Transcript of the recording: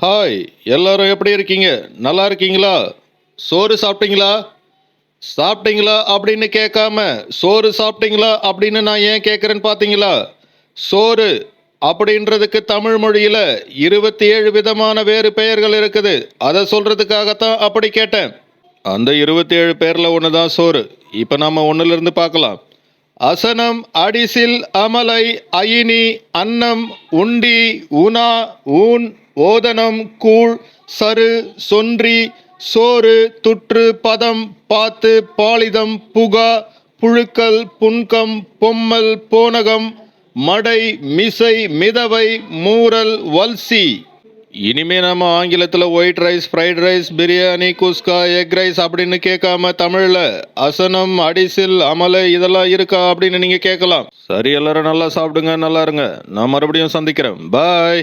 Hi எல்லாரும் எப்படி இருக்கீங்க? நல்லா இருக்கீங்களா? சோறு சாப்பிட்டீங்களா? சாப்பிட்டீங்களா அப்படின்னு கேட்காம சோறு சாப்பிட்டீங்களா அப்படின்னு நான் ஏன் கேட்குறேன்னு பார்த்தீங்களா? சோறு அப்படின்றதுக்கு தமிழ் மொழியில் இருபத்தி ஏழு விதமான வேறு பெயர்கள் இருக்குது. அதை சொல்கிறதுக்காகத்தான் அப்படி கேட்டேன். அந்த இருபத்தி ஏழு பேரில் ஒன்று தான் சோறு. இப்போ நம்ம ஒன்றுலேருந்து பார்க்கலாம். அசனம் அடிசில் அமலை அயினி அன்னம் உண்டி உணா ஊன் ஓதனம் கூழ் சரு சொன்றி சோறு துற்று பதம் பாத்து பாலிதம் புகா புழுக்கல் புன்கம் பொம்மல் போனகம் மடை மிசை மிதவை மூரல் வல்சி. இனிமே நம்ம ஆங்கிலத்தில் white rice fried rice biryani kuska egg rice அப்படின்னு கேட்காம தமிழில் அசனம் அடிசில் அமலை இதெல்லாம் இருக்கா அப்படின்னு நீங்கள் கேட்கலாம். சரி எல்லாரும் நல்லா சாப்பிடுங்க நல்லா இருங்க. நான் மறுபடியும் சந்திக்கிறேன். பாய்